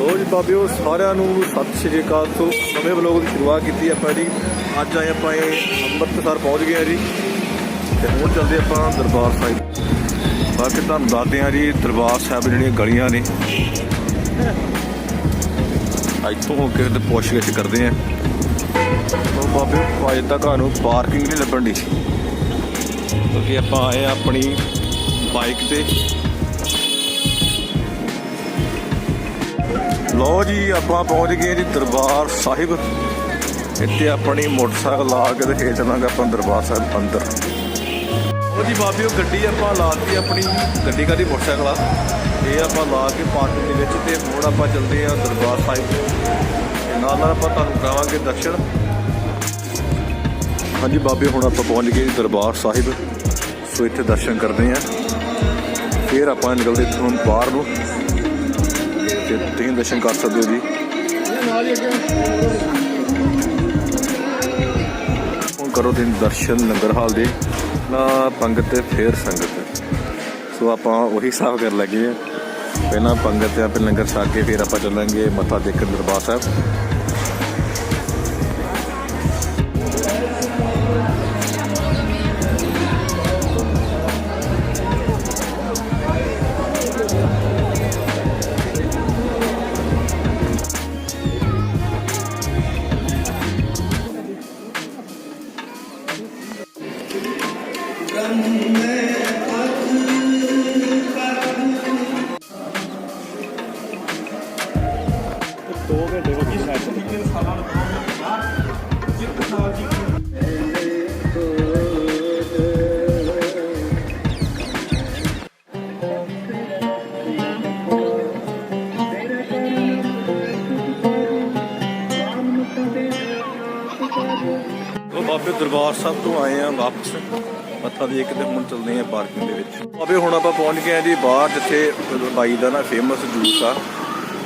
ਬਾਬਿਓ, ਸਾਰਿਆਂ ਨੂੰ ਸਤਿ ਸ਼੍ਰੀ ਅਕਾਲ। ਤੋਂ ਨਵੇਂ ਵਲੋਗ ਦੀ ਸ਼ੁਰੂਆਤ ਕੀਤੀ ਆਪਾਂ ਜੀ। ਅੱਜ ਆਏ ਆਪਾਂ ਇਹ ਅੰਮ੍ਰਿਤਸਰ ਪਹੁੰਚ ਗਏ ਆ ਜੀ। ਤੇ ਹੁਣ ਚੱਲਦੇ ਆਪਾਂ ਦਰਬਾਰ ਸਾਹਿਬ। ਬਾਕੀ ਤੁਹਾਨੂੰ ਦੱਸਦੇ ਆ ਜੀ, ਦਰਬਾਰ ਸਾਹਿਬ ਜਿਹੜੀਆਂ ਗਲੀਆਂ ਨੇ। ਇੱਥੋਂ ਹੋ ਕੇ ਤੇ ਪੁੱਛ-ਗਿੱਛ ਕਰਦੇ ਆ ਉਹ ਬਾਬੇ ਅੱਜ ਤੱਕ ਸਾਨੂੰ ਪਾਰਕਿੰਗ ਨਹੀਂ ਲੱਭਣ ਦੀ। ਕਿਉਂਕਿ ਆਪਾਂ ਆਏ ਆ ਆਪਣੀ ਬਾਈਕ ਤੇ। ਲੋ ਜੀ, ਆਪਾਂ ਪਹੁੰਚ ਗਏ ਜੀ ਦਰਬਾਰ ਸਾਹਿਬ। ਇੱਥੇ ਆਪਣੀ ਮੋਟਰਸਾਈਕਲ ਲਾ ਕੇ ਤੇ ਫੇਰ ਚੱਲਾਂਗੇ ਆਪਾਂ ਦਰਬਾਰ ਸਾਹਿਬ ਅੰਦਰ। ਉਹ ਜੀ ਬਾਬਿਓ, ਗੱਡੀ ਆਪਾਂ ਲਾਤੀ ਆਪਣੀ, ਗੱਡੀ ਕਾਦੀ ਮੋਟਰਸਾਈਕਲ ਆ? ਇਹ ਆਪਾਂ ਲਾ ਕੇ ਪਾਰਕਿੰਗ ਦੇ ਵਿੱਚ ਤੇ ਹੁਣ ਆਪਾਂ ਚੱਲਦੇ ਆ ਦਰਬਾਰ ਸਾਹਿਬ। ਤੇ ਨਾਲ ਨਾਲ ਆਪਾਂ ਤੁਹਾਨੂੰ ਕਰਾਵਾਂਗੇ ਦਰਸ਼ਨ। ਹਾਂਜੀ ਬਾਬੇ ਹੁਣ ਆਪਾਂ ਪਹੁੰਚ ਗਏ ਜੀ ਦਰਬਾਰ ਸਾਹਿਬ। ਸੋ ਇੱਥੇ ਦਰਸ਼ਨ ਕਰਦੇ ਆ ਫਿਰ ਆਪਾਂ ਨਿਕਲਦੇ ਇੱਥੋਂ ਬਾਹਰ ਨੂੰ। ਤੇ ਤੁਸੀਂ ਦਰਸ਼ਨ ਕਰ ਸਕਦੇ ਹੋ ਜੀ। ਹੁਣ ਕਰੋ ਤੁਸੀਂ ਦਰਸ਼ਨ ਲੰਗਰ ਹਾਲ ਦੇ। ਨਾ ਪੰਗਤ ਤੇ, ਫੇਰ ਸੰਗਤ। ਸੋ ਆਪਾਂ ਉਹੀ ਹਿਸਾਬ ਕਰ ਲੱਗੇ ਆ ਪਹਿਲਾਂ ਪੰਗਤ ਤੇ ਆਪੇ ਲੰਗਰ ਛਕ ਕੇ ਫਿਰ ਆਪਾਂ ਚੱਲਾਂਗੇ ਮੱਥਾ ਟੇਕਣ ਦਰਬਾਰ ਸਾਹਿਬ। ਦੋ ਘੰਟੇ ਹੋ ਗਈ ਉਹ ਬਾਬੇ ਦਰਬਾਰ ਸਾਹਿਬ ਤੋਂ ਆਏ ਆ ਵਾਪਸ। ਮੱਥਾ ਟੇਕ ਕੇ ਤੇ ਹੁਣ ਚੱਲਦੇ ਆ ਪਾਰਕਿੰਗ ਦੇ ਵਿੱਚ। ਬਾਬੇ ਹੁਣ ਆਪਾਂ ਪਹੁੰਚ ਗਏ ਆ ਜੀ ਬਾਹਰ, ਜਿੱਥੇ ਬਾਈ ਦਾ ਨਾ ਫੇਮਸ ਜੂਸ ਆ।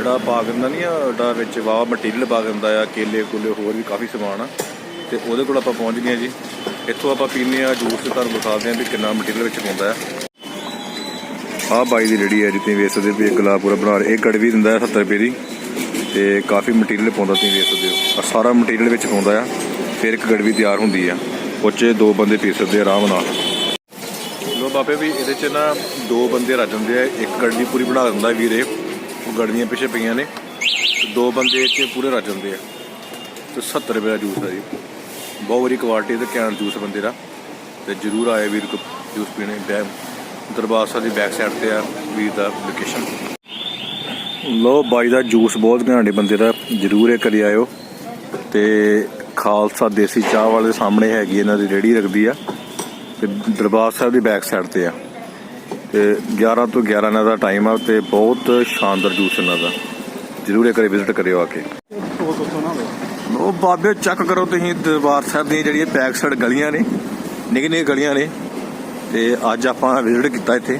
ਜਿਹੜਾ ਪਾ ਦਿੰਦਾ ਨਹੀਂ ਆ ਜਿਹੜਾ ਵਿੱਚ ਵਾਵਾ ਮਟੀਰੀਅਲ ਪਾ ਦਿੰਦਾ ਆ, ਕੇਲੇ ਕੁਲੇ ਹੋਰ ਵੀ ਕਾਫੀ ਸਮਾਨ ਆ। ਤੇ ਉਹਦੇ ਕੋਲ ਆਪਾਂ ਪਹੁੰਚ ਗਏ ਆ ਜੀ। ਇੱਥੋਂ ਆਪਾਂ ਪੀਨੇ ਆ ਜੂਸ ਤੇ ਤੁਹਾਨੂੰ ਦਿਖਾਉਂਦੇ ਆ ਵੀ ਕਿੰਨਾ ਮਟੀਰੀਅਲ ਵਿੱਚ ਪਾਉਂਦਾ ਆ। ਆਹ ਬਾਈ ਦੀ ਰੇੜੀ ਹੈ ਜੀ ਵੇਚ ਸਕਦੇ ਹੋ ਵੀ ਇੱਕ ਗਲਾ ਪੂਰਾ ਬਣਾ ਰਹੇ। ਇਹ ਗੜਵੀ ਦਿੰਦਾ ਹੈ 70 ਰੁਪਏ ਦੀ। ਤੇ ਕਾਫੀ ਮਟੀਰੀਅਲ ਪਾਉਂਦਾ ਤੁਸੀਂ ਵੇਖ ਸਕਦੇ ਹੋ। ਆ ਸਾਰਾ ਮਟੀਰੀਅਲ ਵਿੱਚ ਪਾਉਂਦਾ ਆ। ਫਿਰ ਇੱਕ ਗੜਵੀ ਤਿਆਰ ਹੁੰਦੀ ਆ। ਉਹ 'ਚ ਦੋ ਬੰਦੇ ਪੀ ਸਕਦੇ ਆਰਾਮ ਨਾਲ। ਲੋ ਬਾਬੇ ਵੀ ਇਹਦੇ 'ਚ ਨਾ ਦੋ ਬੰਦੇ ਰੱਜ ਹੁੰਦੇ ਆ। ਇੱਕ ਗੜਵੀ ਪੂਰੀ ਬਣਾ ਦਿੰਦਾ ਵੀਰੇ। ਉਹ ਪਿੱਛੇ ਪਈਆਂ ਨੇ ਤੇ ਦੋ ਬੰਦੇ ਇੱਥੇ ਪੂਰੇ ਰੱਜ ਜਾਂਦੇ ਆ ਤੇ 70 ਰੁਪਏ ਦਾ ਜੂਸ ਆ ਜੀ। ਬਹੁਤ ਵਧੀਆ ਕੁਆਲਿਟੀ ਤੇ ਕੈਨ ਜੂਸ ਬੰਦੇ ਦਾ। ਤੇ ਜਰੂਰ ਆਏ ਵੀਰ ਕੋ ਜੂਸ ਪੀਣੇ ਬੈ ਦਰਬਾਰ ਸਾਹਿਬ ਦੀ ਬੈਕ ਸਾਈਡ ਤੇ ਆ ਵੀਰ ਦਾ ਲੋਕੇਸ਼ਨ ਲੋ ਬਾਈ ਦਾ ਜੂਸ ਬਹੁਤ ਘੈਂਟ ਬੰਦੇ ਦਾ, ਜਰੂਰ ਇਹ ਕਰੀ ਆਇਓ। ਤੇ ਖਾਲਸਾ ਦੇਸੀ ਚਾਹ ਵਾਲੇ ਸਾਹਮਣੇ ਹੈਗੀ ਇਹਨਾਂ ਦੀ ਰੇੜੀ ਰੱਖਦੀ ਆ। ਤੇ ਦਰਬਾਰ ਸਾਹਿਬ ਦੀ ਬੈਕ ਸਾਈਡ ਤੇ ਆ। ਤੇ 11 ਤੋਂ 11 ਇਹਨਾਂ ਦਾ ਟਾਈਮ ਆ ਤੇ ਬਹੁਤ ਸ਼ਾਨਦਾਰ ਜੂਸ ਇਹਨਾਂ ਦਾ। ਜਰੂਰ ਇੱਕ ਵਾਰੀ ਵਿਜ਼ਿਟ ਕਰਿਓ ਆ ਕੇ। ਉਹ ਬਾਬੇ ਚੈੱਕ ਕਰੋ ਤੁਸੀਂ, ਦਰਬਾਰ ਸਾਹਿਬ ਦੀਆਂ ਜਿਹੜੀਆਂ ਬੈਕ ਸਾਈਡ ਗਲੀਆਂ ਨੇ ਨਿੱਕੀਆਂ ਨਿੱਕੀਆਂ ਗਲੀਆਂ ਨੇ, ਤੇ ਅੱਜ ਆਪਾਂ ਵਿਜ਼ਿਟ ਕੀਤਾ ਇੱਥੇ।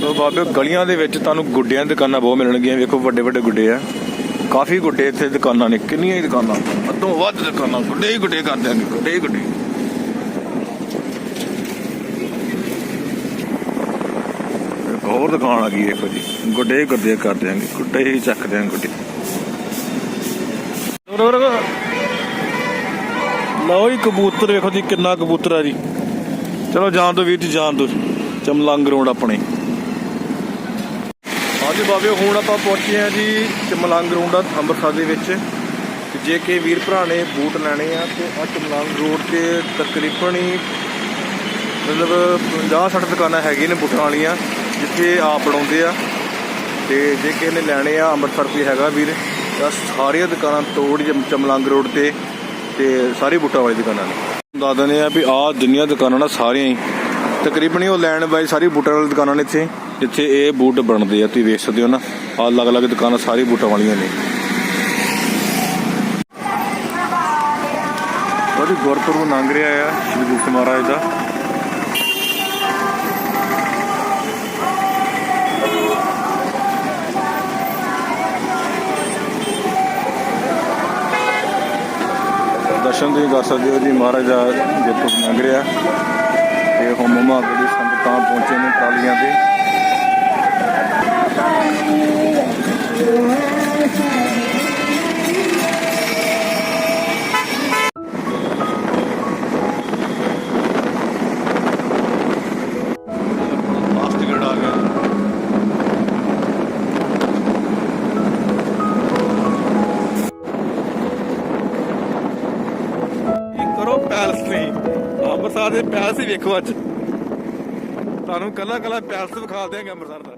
ਤੋ ਬਾਬੇ, ਗਲੀਆਂ ਦੇ ਵਿੱਚ ਤੁਹਾਨੂੰ ਗੁੱਡਿਆਂ ਦੀਆਂ ਦੁਕਾਨਾਂ ਬਹੁਤ ਮਿਲਣਗੀਆਂ। ਵੇਖੋ ਵੱਡੇ ਵੱਡੇ ਗੁੱਡੇ ਆ। ਕਾਫੀ ਗੁੱਡੇ ਇੱਥੇ ਦੁਕਾਨਾਂ ਨੇ, ਕਿੰਨੀਆਂ ਹੀ ਦੁਕਾਨਾਂ, ਅੱਧੋਂ ਵੱਧ ਦੁਕਾਨਾਂ, ਗੁੱਡੇ ਹੀ ਗੁੱਡੇ ਕਰਦੇ ਨੇ ਗੁੱਡੇ ਹੀ ਗੁੱਡੇ ਇੱਕ ਹੋਰ ਦੁਕਾਨ ਆ ਗਈ ਵੇਖੋ ਜੀ। ਗੁੱਡੇ ਗੁੱਡੇ ਕਰ ਦਿਆਂਗੇ, ਗੁੱਡੇ ਹੀ ਚੱਕ ਦਿਆਂਗੇ ਗੁੱਡੇ। ਰੋ ਰੋ ਲਓ ਜੀ ਕਬੂਤਰ, ਵੇਖੋ ਜੀ ਕਿੰਨਾ ਕਬੂਤਰ ਆ ਜੀ। ਚਲੋ ਜਾਣ ਦੋ ਵੀਰ ਜੀ, ਜਾਣ ਦੋ ਚਮਲੰਗ ਰੋਡ ਆਪਣੇ। ਹਾਂਜੀ ਬਾਬੇ, ਹੁਣ ਆਪਾਂ ਪਹੁੰਚੇ ਆ ਜੀ ਚਮਲੰਗ ਰੋਡ, ਅੰਮ੍ਰਿਤਸਰ ਦੇ ਵਿੱਚ। ਤੇ ਜੇ ਕਿ ਵੀਰ ਭਰਾ ਨੇ ਬੂਟ ਲੈਣੇ ਆ, ਤੇ ਆ ਚਮਲੰਗ ਰੋਡ ਤੇ ਤਕਰੀਬਨ ਹੀ ਮਤਲਬ 50 60 ਦੁਕਾਨਾਂ ਹੈਗੀਆਂ ਨੇ ਬੂਟਾਂ ਵਾਲੀਆਂ। ਜਿੱਥੇ ਆਪ ਬਣਾਉਂਦੇ ਆ। ਤੇ ਜੇ ਕਿਸੇ ਨੇ ਲੈਣੇ ਆ, ਅੰਮ੍ਰਿਤਸਰ ਵੀ ਹੈਗਾ ਵੀਰ, ਤਾਂ ਸਾਰੀਆਂ ਦੁਕਾਨਾਂ ਤੋੜ ਜਮ- ਚਮਲੰਗ ਰੋਡ ਤੇ ਤੇ ਸਾਰੀ ਬੂਟਾਂ ਵਾਲੀ ਦੁਕਾਨਾਂ ਨੇ। ਦੱਸ ਦਿੰਦੇ ਆ ਵੀ ਆਹ ਜਿੰਨੀਆਂ ਦੁਕਾਨਾਂ ਨਾ ਸਾਰੀਆਂ ਹੀ। ਤਕਰੀਬਨ ਹੀ ਉਹ ਲੈਣ ਬਾਈ ਸਾਰੀ ਬੂਟਾਂ ਵਾਲੀ ਦੁਕਾਨਾਂ ਨੇ ਇੱਥੇ, ਜਿੱਥੇ ਇਹ ਬੂਟ ਬਣਦੇ ਆ, ਤੁਸੀਂ ਵੇਖ ਸਕਦੇ ਹੋ ਨਾ, ਆਹ ਅਲੱਗ-ਅਲੱਗ ਦੁਕਾਨਾਂ ਸਾਰੀ ਬੂਟਾਂ ਵਾਲੀਆਂ ਨੇ। ਉਹਦੀ ਗੁਰਪੁਰਬ ਲੰਘ ਰਿਹਾ ਆ, ਸ਼੍ਰੀ ਗੁਰੂ ਮਹਾਰਾਜ ਦਾ। ਦਰਸ਼ਨ ਤੁਸੀਂ ਕਰ ਸਕਦੇ ਹੋ ਜੀ, ਮਹਾਰਾਜ ਦਾ ਗੁਰਪੁਰਬ ਲੰਘ ਰਿਹਾ। ਤੇ ਹੁਣ ਮਮਾ ਅੱਗੇ ਸੰਗਤਾਂ ਪਹੁੰਚੇ ਨੇ ਟਰਾਲੀਆਂ ਤੇ। ਅੰਮ੍ਰਿਤਸਰ ਦੇ ਪੈਲਸ ਹੀ ਵੇਖੋ ਅੱਜ। ਤੁਹਾਨੂੰ ਕੱਲਾ ਕੱਲਾ ਪੈਲਸ ਵਿਖਾ ਦਿਆਂਗੇ ਅੰਮ੍ਰਿਤਸਰ ਦਾ।